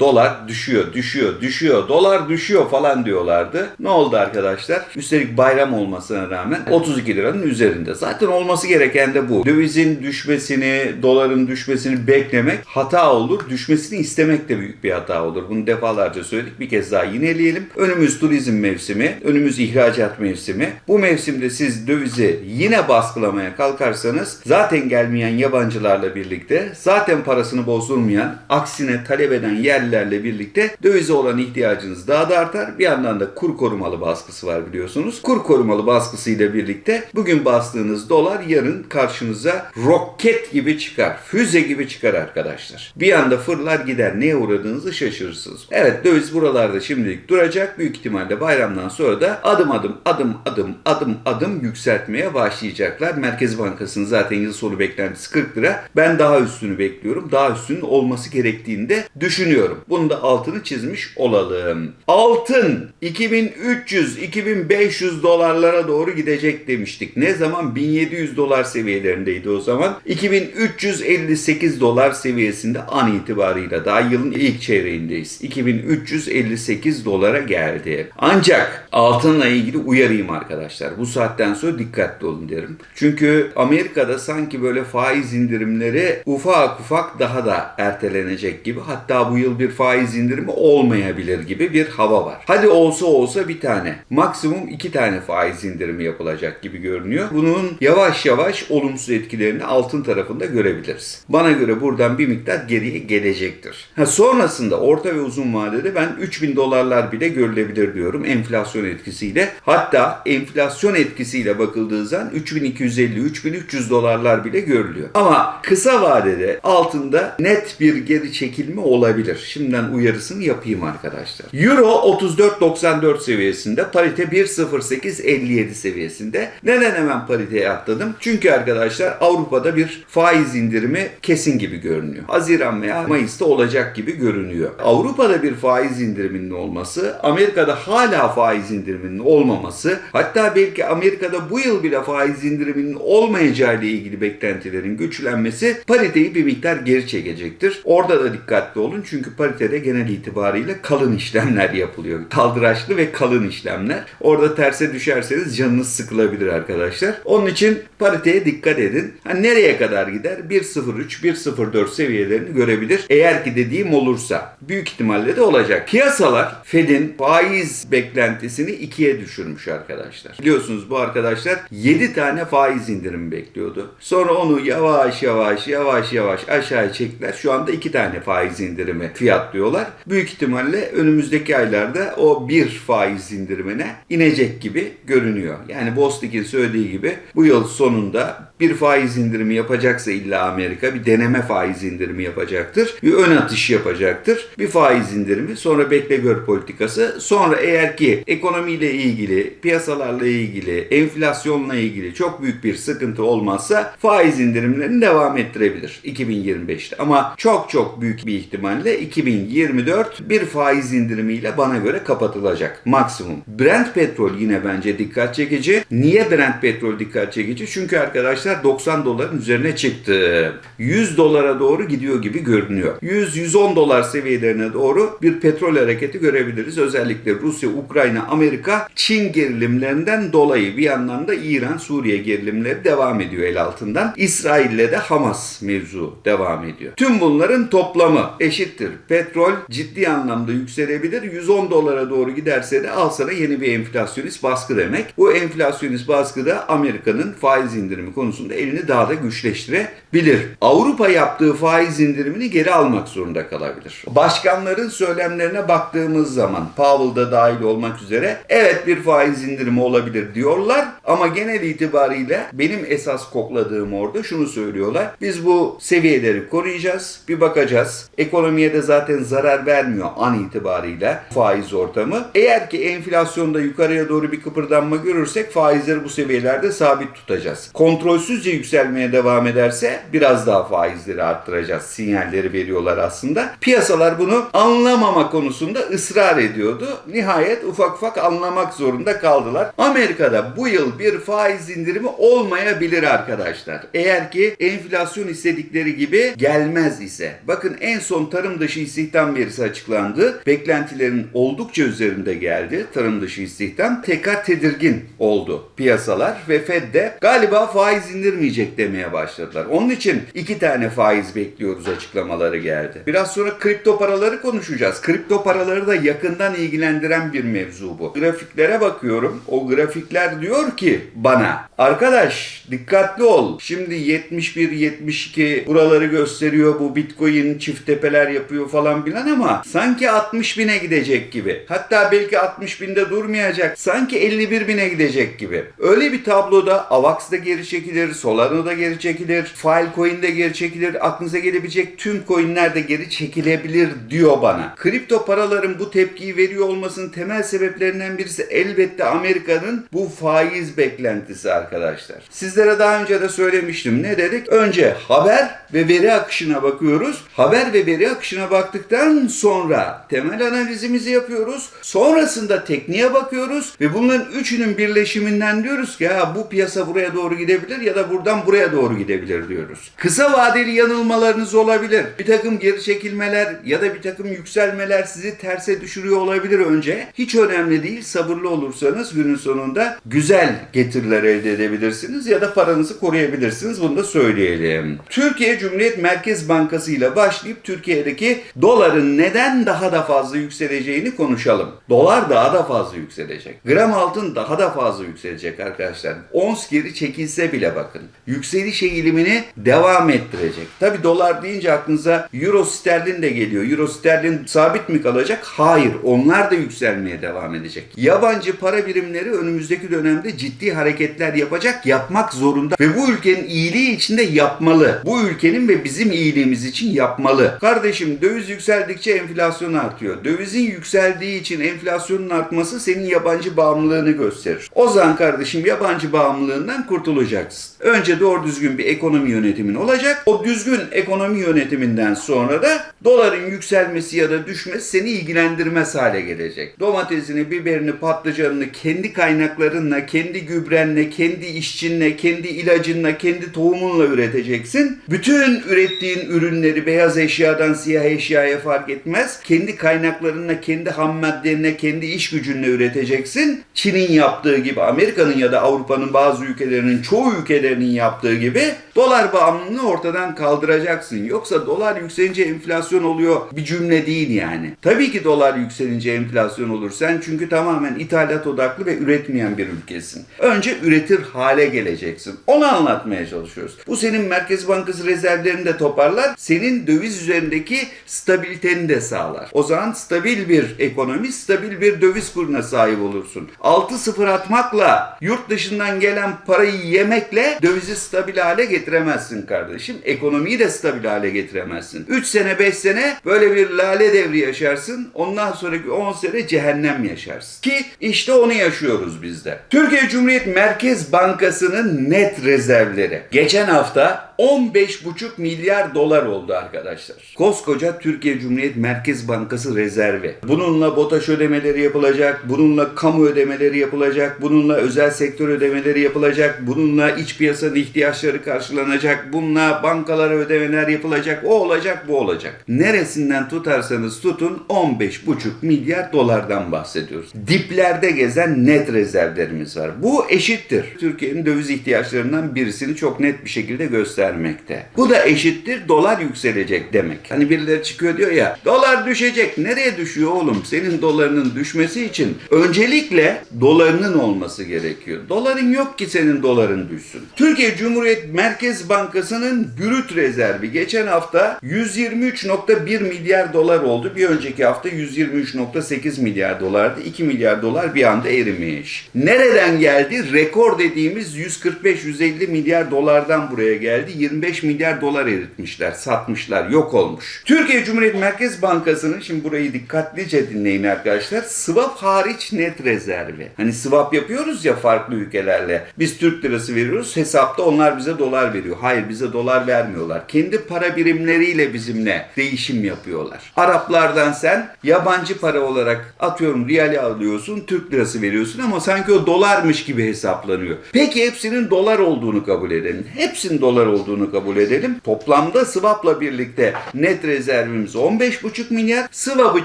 Dolar düşüyor, düşüyor, düşüyor, dolar düşüyor falan diyorlardı. Ne oldu arkadaşlar? Üstelik bayram olmasına rağmen 32 liranın üzerinde. Zaten olması gereken de bu. Dövizin düşmesini, doların düşmesini beklemek hata olur. Düşmesini istemek de büyük bir hata olur. Bunu defalarca söyledik. Bir kez daha yineleyelim. Önümüz turizm mevsimi, önümüz ihracat mevsimi. Bu mevsimde siz dövizi yine baskılamaya kalkarsanız zaten gelmeyen yabancılarla birlikte zaten parasını bozdurmayan, aksine talep eden yerlerle birlikte dövize olan ihtiyacınız daha da artar. Bir yandan da kur korumalı baskısı var biliyorsunuz. Kur korumalı baskısıyla birlikte bugün bastığınız dolar yarın karşınıza roket gibi çıkar. Füze gibi çıkar arkadaşlar. Bir anda fırlar gider. Neye uğradığınızı şaşırırsınız. Evet döviz buralarda şimdilik duracak. Büyük ihtimalle bayramdan sonra da adım adım adım adım adım adım yükseltmeye başlayacaklar. Merkez Bankası'nın zaten yıl sonu beklentisi 40 lira. Ben daha üstünü bekliyorum. Daha üstünün olması gerektiğini de düşünüyorum. Bunun da altını çizmiş olalım. Altın 2300-2500 dolarlara doğru gidecek demiştik. Ne zaman? 1700 dolar seviyelerindeydi o zaman. 2358 dolar seviyesinde an itibarıyla daha yılın ilk çeyreğindeyiz. 2358 dolara geldi. Ancak altınla ilgili uyarayım arkadaşlar. Bu saatten sonra dikkatli olun derim. Çünkü Amerika'da sanki böyle faiz indirimleri ufak ufak daha da ertelenecek gibi. Hatta bu yıl bir faiz indirimi olmayabilir gibi bir hava var. Hadi olsa olsa bir tane. Maksimum iki tane faiz indirimi yapılacak gibi görünüyor. Bunun yavaş yavaş olumsuz etkilerini altın tarafında görebiliriz. Bana göre buradan bir miktar geriye gelecektir. Ha, sonrasında orta ve uzun vadede ben 3000 dolarlar bile görülebilir diyorum enflasyon etkisiyle. Hatta enflasyon etkisiyle bakıldığı zaman 3250-3300 dolarlar bile görülüyor. Ama kısa vadede altında net bir geri çekilme olabilir. Şimdiden uyarısını yapayım arkadaşlar. Euro 34.94 seviyesinde, parite 1.0857 seviyesinde. Neden hemen pariteye atladım? Çünkü arkadaşlar Avrupa'da bir faiz indirimi kesin gibi görünüyor. Haziran veya Mayıs'ta olacak gibi görünüyor. Avrupa'da bir faiz indiriminin olması, Amerika'da hala faiz indiriminin olmaması, hatta belki Amerika'da bu yıl bile faiz indiriminin olmayacağı ile ilgili beklentilerin güçlenmesi pariteyi bir miktar geri çekecektir. Orada da dikkatli olun çünkü paritede genel itibariyle kalın işlemler yapılıyor. Kaldıraçlı ve kalın işlemler. Orada terse düşerseniz canınız sıkılabilir arkadaşlar. Onun için pariteye dikkat edin. Ha, nereye kadar gider? 1.03, 1.04 seviyelerini görebilir. Eğer ki dediğim olursa. Büyük ihtimalle de olacak. Piyasalar Fed'in faiz beklentisini ikiye düşürmüş arkadaşlar. Biliyorsunuz bu arkadaşlar 7 tane faiz indirimi bekliyordu. Sonra onu yavaş yavaş yavaş yavaş aşağıya çektiler. Şu anda 2 tane faiz indirimi fiyatlıyorlar. Büyük ihtimalle önümüzdeki aylarda o bir faiz indirimine inecek gibi görünüyor. Yani Bostik'in söylediği gibi bu yıl sonunda bir faiz indirimi yapacaksa illa Amerika bir deneme faiz indirimi yapacaktır. Bir ön atış yapacaktır. Bir faiz indirimi sonra bekle gör politikası. Sonra eğer ki ekonomiyle ilgili, piyasalarla ilgili, enflasyonla ilgili çok büyük bir sıkıntı olmazsa faiz indirimlerini devam ettirebilir 2025'te. Ama çok çok büyük bir ihtimalle 2024 bir faiz indirimiyle bana göre kapatılacak maksimum. Brent petrol yine bence dikkat çekici. Niye Brent petrol dikkat çekici? Çünkü arkadaşlar 90 doların üzerine çıktı. 100 dolara doğru gidiyor gibi görünüyor. 100-110 dolar seviyelerine doğru bir petrol hareketi görebiliriz. Özellikle Rusya, Ukrayna, Amerika, Çin gerilimlerinden dolayı bir yandan da İran, Suriye gerilimleri devam ediyor el altından. İsrail'le de Hamas mevzu devam ediyor. Tüm bunların toplamı eşittir. Petrol ciddi anlamda yükselebilir. 110 dolara doğru giderse de al sana yeni bir enflasyonist baskı demek. Bu enflasyonist baskı da Amerika'nın faiz indirimi konusunda elini daha da güçleştirebilir. Avrupa yaptığı faiz indirimini geri almak zorunda kalabilir. Başkanların söylemlerine baktığımız zaman Powell da dahil olmak üzere evet bir faiz indirimi olabilir diyorlar ama genel itibariyle benim esas kokladığım orada şunu söylüyorlar. Biz bu seviyeleri koruyacağız. Bir bakacağız. Ekonomiye de zaten zarar vermiyor an itibariyle faiz ortamı. Eğer ki enflasyonda yukarıya doğru bir kıpırdanma görürsek faizleri bu seviyelerde sabit tutacağız. Kontrolsüz kontrolsüzce yükselmeye devam ederse biraz daha faizleri arttıracağız sinyalleri veriyorlar aslında. Piyasalar bunu anlamama konusunda ısrar ediyordu. Nihayet ufak ufak anlamak zorunda kaldılar. Amerika'da bu yıl bir faiz indirimi olmayabilir arkadaşlar. Eğer ki enflasyon istedikleri gibi gelmez ise. Bakın en son tarım dışı istihdam verisi açıklandı. Beklentilerin oldukça üzerinde geldi tarım dışı istihdam. Tekrar tedirgin oldu piyasalar ve Fed de galiba faiz indirmeyecek demeye başladılar. Onun için iki tane faiz bekliyoruz açıklamaları geldi. Biraz sonra kripto paraları konuşacağız. Kripto paraları da yakından ilgilendiren bir mevzu bu. Grafiklere bakıyorum. O grafikler diyor ki bana arkadaş dikkatli ol. Şimdi 71 72 buraları gösteriyor. Bu Bitcoin çift tepeler yapıyor falan filan ama sanki 60 bine gidecek gibi. Hatta belki 60 binde durmayacak. Sanki 51 bine gidecek gibi. Öyle bir tabloda AVAX da geri çekilir, Solana da geri çekilir, Filecoin de geri çekilir. Aklınıza gelebilecek tüm coinler de geri çekilebilir diyor bana. Kripto paraların bu tepkiyi veriyor olmasının temel sebeplerinden birisi elbette Amerika'nın bu faiz beklentisi arkadaşlar. Sizlere daha önce de söylemiştim. Ne dedik? Önce haber ve veri akışına bakıyoruz. Haber ve veri akışına baktıktan sonra temel analizimizi yapıyoruz. Sonrasında tekniğe bakıyoruz ve bunların üçünün birleşiminden diyoruz ki ha bu piyasa buraya doğru gidebilir ya da buradan buraya doğru gidebilir diyoruz. Kısa vadeli yanılmalarınız olabilir. Bir takım geri çekilmeler ya da bir takım yükselmeler sizi terse düşürüyor olabilir önce. Hiç önemli değil. Sabırlı olursanız günün sonunda güzel getiriler elde edebilirsiniz ya da paranızı koruyabilirsiniz. Bunu da söyleyelim. Türkiye Cumhuriyet Merkez Bankası ile başlayıp Türkiye'deki doların neden daha da fazla yükseleceğini konuşalım. Dolar daha da fazla yükselecek. Gram altın daha da fazla yükselecek arkadaşlar. Ons geri çekilse bile bakın. Yükseliş eğilimini devam ettirecek. Tabi dolar deyince aklınıza euro sterlin de geliyor. Euro sterlin sabit mi kalacak? Hayır. Onlar da yükselmeye devam edecek. Yabancı para birimleri önümüzdeki dönemde ciddi hareketler yapacak, yapmak zorunda. Ve bu ülkenin iyiliği için de yapmalı. Bu ülkenin ve bizim iyiliğimiz için yapmalı. Kardeşim döviz yükseldikçe enflasyon artıyor. Dövizin yükseldiği için enflasyonun artması senin yabancı bağımlılığını gösterir. O zaman kardeşim yabancı bağımlılığından kurtulacaksın. Önce doğru düzgün bir ekonomi yönetimin olacak. O düzgün ekonomi yönetiminden sonra da doların yükselmesi ya da düşmesi seni ilgilendirmez hale gelecek. Domatesini, biberini, patlıcanını kendi kaynaklarınla, kendi gübrenle, kendi işçinle, kendi ilacınla, kendi tohumunla üreteceksin. Bütün ürettiğin ürünleri beyaz eşyadan siyah eşyaya fark etmez. Kendi kaynaklarınla, kendi ham maddenle, kendi iş gücünle üreteceksin. Çin'in yaptığı gibi, Amerika'nın ya da Avrupa'nın bazı ülkelerinin, çoğu ülkelerinin yaptığı gibi dolar bağımlılığını ortadan kaldıracaksın. Yoksa dolar yükselince enflasyon oluyor bir cümle değil yani. Tabii ki dolar yükselince enflasyon olur. Sen çünkü tamamen ithalat odaklı ve üretmeyen bir ülkesin. Önce üretir hale geleceksin. Onu anlatmaya çalışıyoruz. Bu senin Merkez Bankası rezervlerini de toparlar. Senin döviz üzerindeki stabiliteni de sağlar. O zaman stabil bir ekonomi, stabil bir döviz kuruna sahip olursun. 6-0 atmakla, yurt dışından gelen parayı yemekle dövizi stabil hale getiremezsin kardeşim. Ekonomiyi de stabil hale getiremezsin. 3 sene 5 sene böyle bir lale devri yaşarsın. Ondan sonraki 10 sene cehennem yaşarsın. Ki işte onu yaşıyoruz biz de. Türkiye Cumhuriyet Merkez Bankası'nın net rezervleri. Geçen hafta 15,5 milyar dolar oldu arkadaşlar. Koskoca Türkiye Cumhuriyet Merkez Bankası rezervi. Bununla BOTAŞ ödemeleri yapılacak, bununla kamu ödemeleri yapılacak, bununla özel sektör ödemeleri yapılacak, bununla iç piyasanın ihtiyaçları karşılanacak, bununla bankalara ödemeler yapılacak, o olacak, bu olacak. Neresinden tutarsanız tutun 15,5 milyar dolardan bahsediyoruz. Diplerde gezen net rezervlerimiz var. Bu eşittir. Türkiye'nin döviz ihtiyaçlarından birisini çok net bir şekilde göstermekte. Bu da eşittir dolar yükselecek demek. Hani birileri çıkıyor diyor ya dolar düşecek. Nereye düşüyor oğlum? Senin dolarının düşmesi için öncelikle dolarının olması gerekiyor. Doların yok ki senin doların düşsün. Türkiye Cumhuriyet Merkez Bankası'nın brüt rezervi geçen hafta 123.1 milyar dolar oldu. Bir önceki hafta 123.8 milyar dolardı. 2 milyar dolar bir anda erimiş. Nereden geldi? Rekor dediğimiz 145-150 milyar dolardan buraya geldi. 25 milyar dolar eritmişler, satmışlar, yok olmuş. Türkiye Cumhuriyet Merkez Bankası'nın, şimdi burayı dikkatlice dinleyin arkadaşlar, swap hariç net rezervi. Hani swap yapıyoruz ya farklı ülkelerle. Biz Türk lirası veriyoruz, Hesapta onlar bize dolar veriyor. Hayır bize dolar vermiyorlar. Kendi para birimleriyle bizimle değişim yapıyorlar. Araplardan sen yabancı para olarak atıyorum riyali alıyorsun, Türk lirası veriyorsun ama sanki o dolarmış gibi hesaplanıyor. Peki hepsinin dolar olduğunu kabul edelim. Hepsinin dolar olduğunu kabul edelim. Toplamda swap'la birlikte net rezervimiz 15,5 milyar. Swap'ı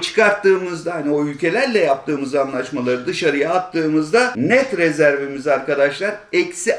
çıkarttığımızda hani o ülkelerle yaptığımız anlaşmaları dışarıya attığımızda net rezervimiz arkadaşlar eksi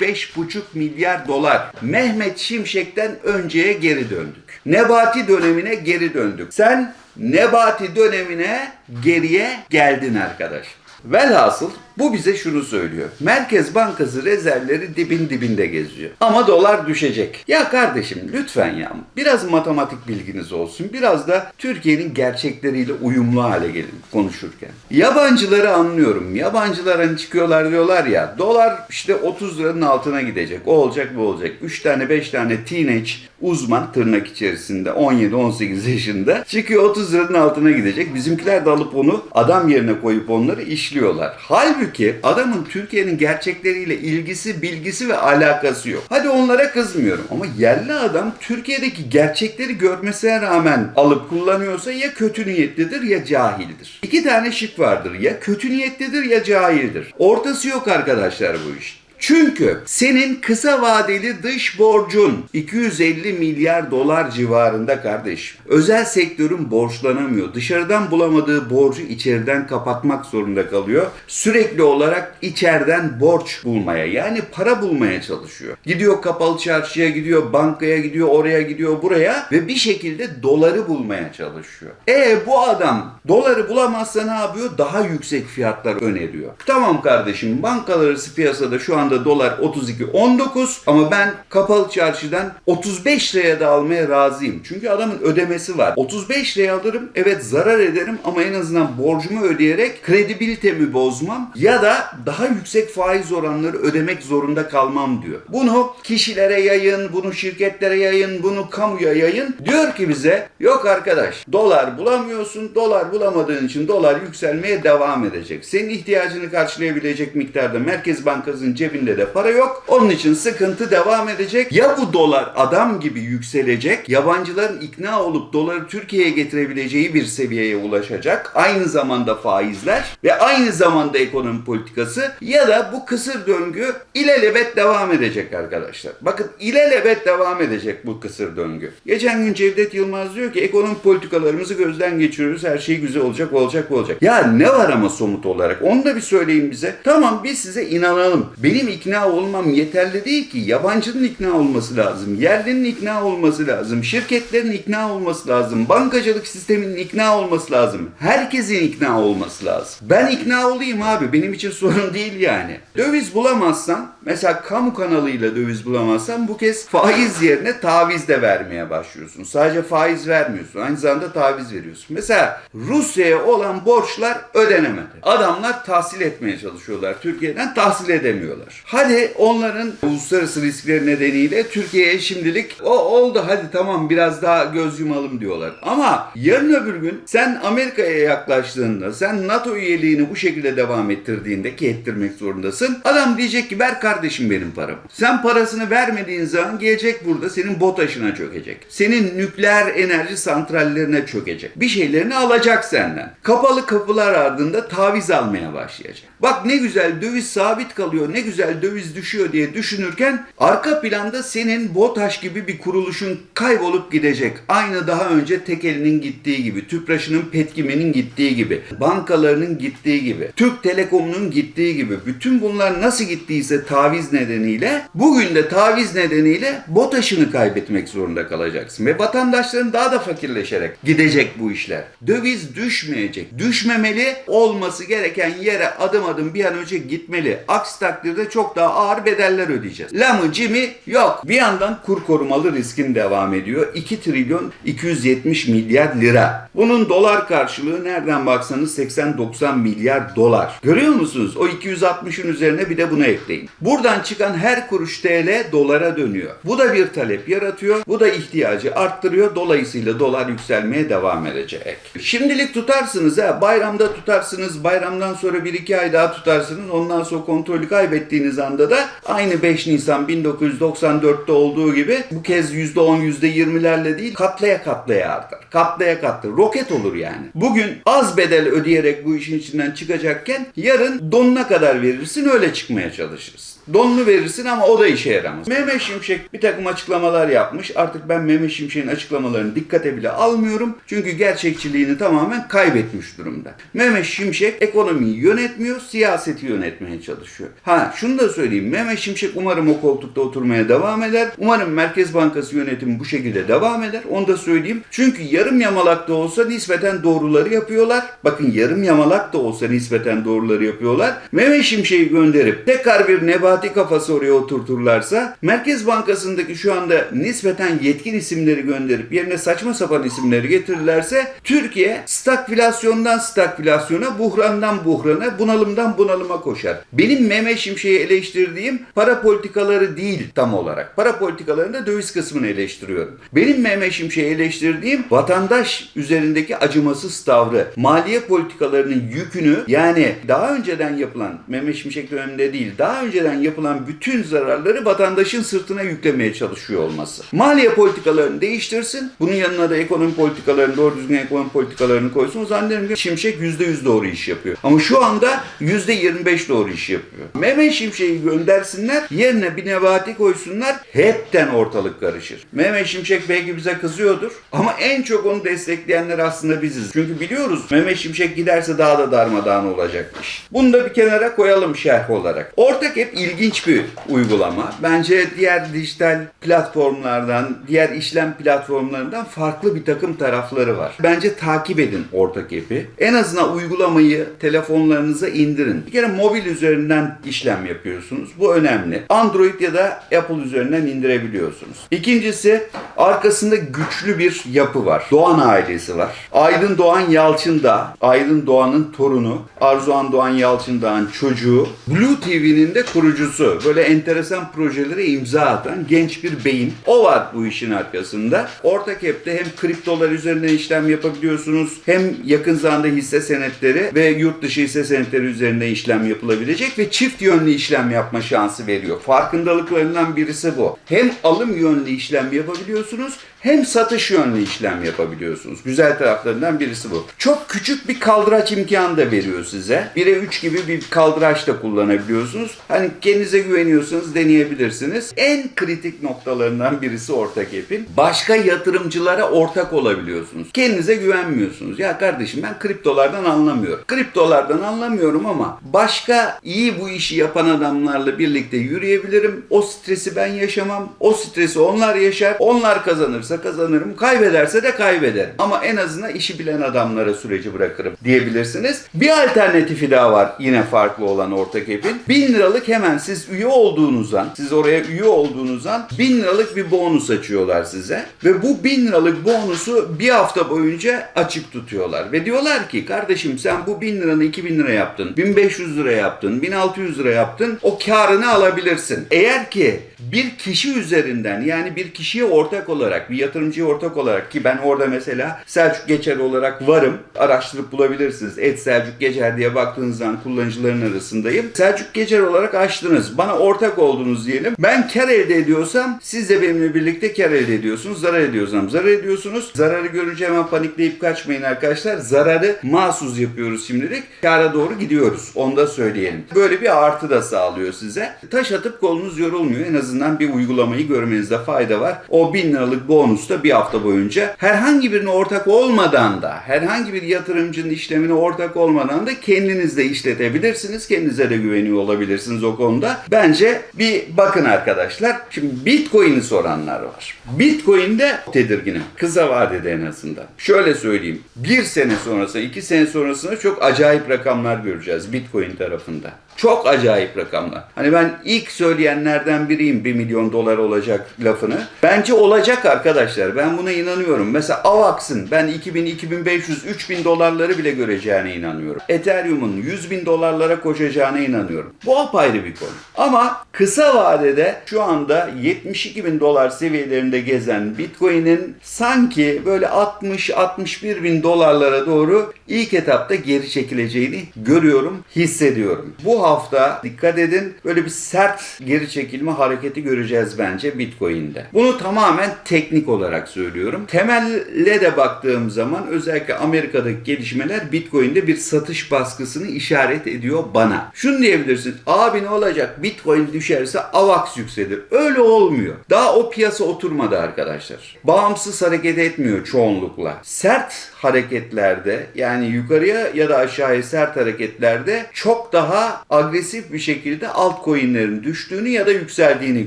65,5 milyar dolar. Mehmet Şimşek'ten önceye geri döndük. Nebati dönemine geri döndük. Sen Nebati dönemine geriye geldin arkadaş. Velhasıl bu bize şunu söylüyor. Merkez Bankası rezervleri dibin dibinde geziyor. Ama dolar düşecek. Ya kardeşim lütfen ya biraz matematik bilginiz olsun. Biraz da Türkiye'nin gerçekleriyle uyumlu hale gelin konuşurken. Yabancıları anlıyorum. Yabancılar hani çıkıyorlar diyorlar ya dolar işte 30 liranın altına gidecek. O olacak bu olacak. 3 tane 5 tane teenage uzman tırnak içerisinde 17-18 yaşında çıkıyor 30 liranın altına gidecek. Bizimkiler de alıp onu adam yerine koyup onları işliyorlar. Halbuki adamın Türkiye'nin gerçekleriyle ilgisi, bilgisi ve alakası yok. Hadi onlara kızmıyorum ama yerli adam Türkiye'deki gerçekleri görmesine rağmen alıp kullanıyorsa ya kötü niyetlidir ya cahildir. İki tane şık vardır. Ya kötü niyetlidir ya cahildir. Ortası yok arkadaşlar bu iş. Çünkü senin kısa vadeli dış borcun 250 milyar dolar civarında kardeşim. Özel sektörün borçlanamıyor. Dışarıdan bulamadığı borcu içeriden kapatmak zorunda kalıyor. Sürekli olarak içeriden borç bulmaya yani para bulmaya çalışıyor. Gidiyor kapalı çarşıya gidiyor, bankaya gidiyor, oraya gidiyor, buraya ve bir şekilde doları bulmaya çalışıyor. E bu adam doları bulamazsa ne yapıyor? Daha yüksek fiyatlar öneriyor. Tamam kardeşim bankalar arası piyasada şu anda dolar 32.19 ama ben kapalı çarşıdan 35 liraya da almaya razıyım. Çünkü adamın ödemesi var. 35 liraya alırım evet zarar ederim ama en azından borcumu ödeyerek kredibilitemi bozmam ya da daha yüksek faiz oranları ödemek zorunda kalmam diyor. Bunu kişilere yayın, bunu şirketlere yayın, bunu kamuya yayın. Diyor ki bize yok arkadaş dolar bulamıyorsun. Dolar bulamadığın için dolar yükselmeye devam edecek. Senin ihtiyacını karşılayabilecek miktarda Merkez Bankası'nın cebinde de para yok. Onun için sıkıntı devam edecek. Ya bu dolar adam gibi yükselecek, yabancıların ikna olup doları Türkiye'ye getirebileceği bir seviyeye ulaşacak. Aynı zamanda faizler ve aynı zamanda ekonomi politikası ya da bu kısır döngü ilelebet devam edecek arkadaşlar. Bakın ilelebet devam edecek bu kısır döngü. Geçen gün Cevdet Yılmaz diyor ki ekonomi politikalarımızı gözden geçiriyoruz. Her şey güzel olacak, olacak, olacak. Ya ne var ama somut olarak? Onu da bir söyleyin bize. Tamam biz size inanalım. Benim ikna olmam yeterli değil ki. Yabancının ikna olması lazım. Yerlinin ikna olması lazım. Şirketlerin ikna olması lazım. Bankacılık sisteminin ikna olması lazım. Herkesin ikna olması lazım. Ben ikna olayım abi. Benim için sorun değil yani. Döviz bulamazsan, mesela kamu kanalıyla döviz bulamazsan bu kez faiz yerine taviz de vermeye başlıyorsun. Sadece faiz vermiyorsun. Aynı zamanda taviz veriyorsun. Mesela Rusya'ya olan borçlar ödenemedi. Adamlar tahsil etmeye çalışıyorlar. Türkiye'den tahsil edemiyorlar. Hadi onların uluslararası riskleri nedeniyle Türkiye'ye şimdilik o oldu hadi tamam biraz daha göz yumalım diyorlar. Ama yarın öbür gün sen Amerika'ya yaklaştığında sen NATO üyeliğini bu şekilde devam ettirdiğinde ki ettirmek zorundasın. Adam diyecek ki ver kardeşim benim paramı. Sen parasını vermediğin zaman gelecek burada senin BOTAŞ'ına çökecek. Senin nükleer enerji santrallerine çökecek. Bir şeylerini alacak senden. Kapalı kapılar ardında taviz almaya başlayacak. Bak ne güzel döviz sabit kalıyor, ne güzel döviz düşüyor diye düşünürken arka planda senin BOTAŞ gibi bir kuruluşun kaybolup gidecek. Aynı daha önce Tekel'in gittiği gibi, Tüpraş'ın Petkim'in gittiği gibi, bankalarının gittiği gibi, Türk Telekom'un gittiği gibi. Bütün bunlar nasıl gittiyse taviz nedeniyle bugün de taviz nedeniyle BOTAŞ'ını kaybetmek zorunda kalacaksın. Ve vatandaşların daha da fakirleşerek gidecek bu işler. Döviz düşmeyecek. Düşmemeli olması gereken yere adım adım bir an önce gitmeli. Aksi takdirde çok daha ağır bedeller ödeyeceğiz. Lamı cimi yok. Bir yandan kur korumalı riskin devam ediyor. 2 trilyon 270 milyar lira. Bunun dolar karşılığı nereden baksanız 80-90 milyar dolar. Görüyor musunuz? O 260'ın üzerine bir de bunu ekleyin. Buradan çıkan her kuruş TL dolara dönüyor. Bu da bir talep yaratıyor. Bu da ihtiyacı arttırıyor. Dolayısıyla dolar yükselmeye devam edecek. Şimdilik tutarsınız ha. Bayramda tutarsınız. Bayramdan sonra bir iki ay daha tutarsınız. Ondan sonra kontrolü kaybettiğiniz anda da aynı 5 Nisan 1994'te olduğu gibi bu kez %10 %20'lerle değil katlaya katlaya artar. Katlaya katlaya. Roket olur yani. Bugün az bedel ödeyerek bu işin içinden çıkacakken yarın donuna kadar verirsin öyle çıkmaya çalışırsın. Donunu verirsin ama o da işe yaramaz. Mehmet Şimşek bir takım açıklamalar yapmış. Artık ben Mehmet Şimşek'in açıklamalarını dikkate bile almıyorum. Çünkü gerçekçiliğini tamamen kaybetmiş durumda. Mehmet Şimşek ekonomiyi yönetmiyor, siyaseti yönetmeye çalışıyor. Ha şunu da söyleyeyim. Mehmet Şimşek umarım o koltukta oturmaya devam eder. Umarım Merkez Bankası yönetimi bu şekilde devam eder. Onu da söyleyeyim. Çünkü yarım yamalak da olsa nispeten doğruları yapıyorlar. Bakın yarım yamalak da olsa nispeten doğruları yapıyorlar. Mehmet Şimşek'i gönderip tekrar bir nebati kafası oraya oturturlarsa Merkez Bankası'ndaki şu anda nispeten yetkin isimleri gönderip yerine saçma sapan isimleri getirirlerse Türkiye stagflasyondan stagflasyona, buhrandan buhrana, bunalımdan bunalıma koşar. Benim Mehmet Şimşek'i eleştirdiğim para politikaları değil tam olarak. Para politikalarında döviz kısmını eleştiriyorum. Benim Mehmet Şimşek'i eleştirdiğim vatandaş üzerindeki acımasız tavrı, maliye politikalarının yükünü yani daha önceden yapılan, Mehmet Şimşek döneminde değil, daha önceden yapılan bütün zararları vatandaşın sırtına yüklemeye çalışıyor olması. Maliye politikalarını değiştirsin, bunun yanına da ekonomi politikalarını, doğru düzgün ekonomi politikalarını koysun. O zaman derim ki Şimşek %100 doğru iş yapıyor. Ama şu anda %25 doğru iş yapıyor. Mehmet Şimşek'i göndersinler, yerine bir nebati koysunlar, hepten ortalık karışır. Mehmet Şimşek belki bize kızıyordur ama en çok onu destekleyenler aslında biziz. Çünkü biliyoruz Mehmet Şimşek giderse daha da darmadağın olacakmış. Bunu da bir kenara koyalım şerh olarak. Ortak hep ilginç bir uygulama. Bence diğer dijital platformlardan, diğer işlem platformlarından farklı bir takım tarafları var. Bence takip edin ortak app'i. En azından uygulamayı telefonlarınıza indirin. Bir kere mobil üzerinden işlem yapıyorsunuz. Bu önemli. Android ya da Apple üzerinden indirebiliyorsunuz. İkincisi arkasında güçlü bir yapı var. Doğan ailesi var. Aydın Doğan Yalçın da, Aydın Doğan'ın torunu, Arzuhan Doğan Yalçın Dağ'ın çocuğu, Blue TV'nin de kurucusu. Böyle enteresan projelere imza atan genç bir beyin. O var bu işin arkasında. Ortak app'te hem kriptolar üzerinden işlem yapabiliyorsunuz, hem yakın zamanda hisse senetleri ve yurt dışı hisse senetleri üzerinde işlem yapılabilecek ve çift yönlü işlem yapma şansı veriyor. Farkındalıklarından birisi bu. Hem alım yönlü işlem yapabiliyorsunuz hem satış yönlü işlem yapabiliyorsunuz. Güzel taraflarından birisi bu. Çok küçük bir kaldıraç imkanı da veriyor size. 1'e 3 gibi bir kaldıraç da kullanabiliyorsunuz. Hani kendinize güveniyorsanız deneyebilirsiniz. En kritik noktalarından birisi ortak app'in. Başka yatırımcılara ortak olabiliyorsunuz. Kendinize güvenmiyorsunuz. Ya kardeşim ben kriptolardan anlamıyorum. Kriptolardan anlamıyorum ama başka iyi bu işi yapan adamlarla birlikte yürüyebilirim. O stresi ben yaşamam. O stresi onlar yaşar. Onlar kazanırsa kazanırım. Kaybederse de kaybederim. Ama en azından işi bilen adamlara süreci bırakırım diyebilirsiniz. Bir alternatifi daha var yine farklı olan ortak app'in. 1000 liralık hemen siz üye olduğunuzdan, siz oraya üye olduğunuzdan 1000 liralık bir bonus açıyorlar size. Ve bu 1000 liralık bonusu bir hafta boyunca açık tutuyorlar. Ve diyorlar ki kardeşim sen bu 1000 liranı 2000 lira yaptın, 1500 lira yaptın, 1600 lira yaptın. O karını alabilirsin. Eğer ki bir kişi üzerinden yani bir kişiye ortak olarak, bir yatırımcıya ortak olarak ki ben orada mesela Selçuk Geçer olarak varım. Araştırıp bulabilirsiniz. Et Selçuk Geçer diye baktığınızdan kullanıcıların arasındayım. Selçuk Geçer olarak açtınız. Bana ortak oldunuz diyelim. Ben kar elde ediyorsam siz de benimle birlikte kar elde ediyorsunuz. Zarar ediyorsam zarar ediyorsunuz. Zararı görünce hemen panikleyip kaçmayın arkadaşlar. Zararı mahsus yapıyoruz şimdilik. Kara doğru gidiyoruz. Onu da söyleyelim. Böyle bir artı da sağlıyor size. Taş atıp kolunuz yorulmuyor. En azından bir uygulamayı görmenizde fayda var. O 1000 liralık bonus da bir hafta boyunca herhangi birine ortak olmadan da herhangi bir yatırımcının işlemine ortak olmadan da kendiniz de işletebilirsiniz. Kendinize de güveniyor olabilirsiniz o konuda. Bence bir bakın arkadaşlar. Şimdi Bitcoin'i soranlar var. Bitcoin'de tedirginim. Kısa vadede en azından. Şöyle söyleyeyim. Bir sene sonrasında, iki sene sonrasında çok acayip rakamlar göreceğiz Bitcoin tarafında. Çok acayip rakamlar. Hani ben ilk söyleyenlerden biriyim söyleyeyim 1 milyon dolar olacak lafını. Bence olacak arkadaşlar. Ben buna inanıyorum. Mesela AVAX'ın ben 2000, 2500, 3000 dolarları bile göreceğine inanıyorum. Ethereum'un 100 bin dolarlara koşacağına inanıyorum. Bu apayrı bir konu. Ama kısa vadede şu anda 72 bin dolar seviyelerinde gezen Bitcoin'in sanki böyle 60-61 bin dolarlara doğru ilk etapta geri çekileceğini görüyorum, hissediyorum. Bu hafta dikkat edin böyle bir sert geri çekilme hareketi göreceğiz bence Bitcoin'de. Bunu tamamen teknik olarak söylüyorum. Temelle de baktığım zaman özellikle Amerika'daki gelişmeler Bitcoin'de bir satış baskısını işaret ediyor bana. Şunu diyebilirsin. Abi ne olacak? Bitcoin düşerse AVAX yükselir. Öyle olmuyor. Daha o piyasa oturmadı arkadaşlar. Bağımsız hareket etmiyor çoğunlukla. Sert hareketlerde yani yukarıya ya da aşağıya sert hareketlerde çok daha agresif bir şekilde altcoin'lerin düştüğünü ya da yükseldiğini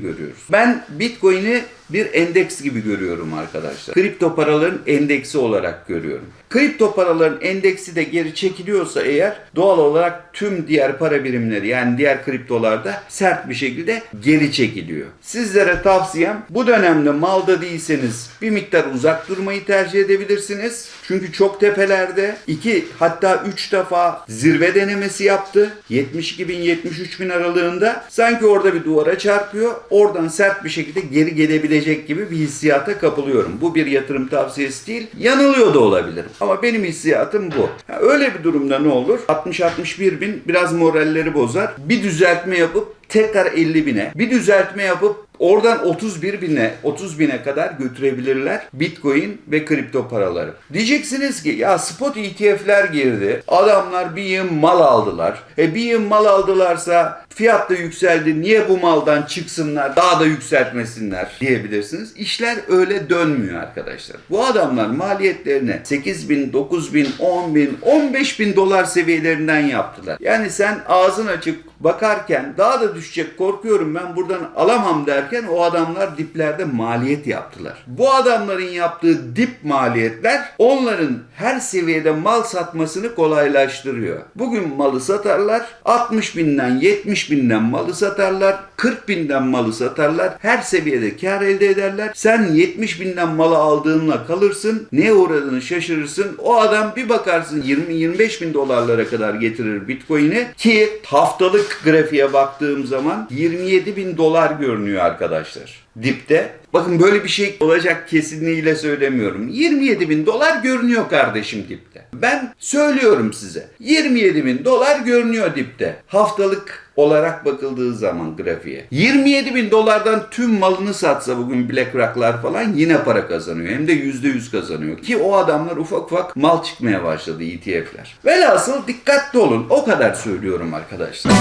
görüyoruz. Ben Bitcoin'i bir endeks gibi görüyorum arkadaşlar. Kripto paraların endeksi olarak görüyorum. Kripto paraların endeksi de geri çekiliyorsa eğer doğal olarak tüm diğer para birimleri yani diğer kriptolarda sert bir şekilde geri çekiliyor. Sizlere tavsiyem bu dönemde malda değilseniz bir miktar uzak durmayı tercih edebilirsiniz. Çünkü çok tepelerde iki hatta üç defa zirve denemesi yaptı. 72 bin 73 bin aralığında sanki orada bir duvara çarpıyor. Oradan sert bir şekilde geri gelebilecek gibi bir hissiyata kapılıyorum. Bu bir yatırım tavsiyesi değil. Yanılıyor da olabilirim. Ama benim hissiyatım bu. Ha, öyle bir durumda ne olur? 60-61 bin biraz moralleri bozar. Bir düzeltme yapıp tekrar 50 bine bir düzeltme yapıp oradan 31 bine 30 bine kadar götürebilirler Bitcoin ve kripto paraları. Diyeceksiniz ki ya spot ETF'ler girdi. Adamlar bir yığın mal aldılar. E bir yığın mal aldılarsa fiyat da yükseldi. Niye bu maldan çıksınlar daha da yükseltmesinler diyebilirsiniz. İşler öyle dönmüyor arkadaşlar. Bu adamlar maliyetlerini 8 bin, 9 bin, 10 bin, 15 bin dolar seviyelerinden yaptılar. Yani sen ağzın açık bakarken daha da düşecek korkuyorum ben buradan alamam derken o adamlar diplerde maliyet yaptılar. Bu adamların yaptığı dip maliyetler onların her seviyede mal satmasını kolaylaştırıyor. Bugün malı satarlar 60 binden 70 binden malı satarlar 40 binden malı satarlar her seviyede kar elde ederler. Sen 70 binden malı aldığınla kalırsın neye uğradığını şaşırırsın. O adam bir bakarsın 20-25 bin dolarlara kadar getirir bitcoin'i ki haftalık grafiğe baktığım zaman 27 bin dolar görünüyor arkadaşlar dipte. Bakın böyle bir şey olacak kesinliğiyle söylemiyorum. 27 bin dolar görünüyor kardeşim dipte. Ben söylüyorum size. 27 bin dolar görünüyor dipte. Haftalık olarak bakıldığı zaman grafiğe. 27 bin dolardan tüm malını satsa bugün BlackRock'lar falan yine para kazanıyor. Hem de %100 kazanıyor. Ki o adamlar ufak ufak mal çıkmaya başladı ETF'ler. Velhasıl dikkatli olun. O kadar söylüyorum arkadaşlar.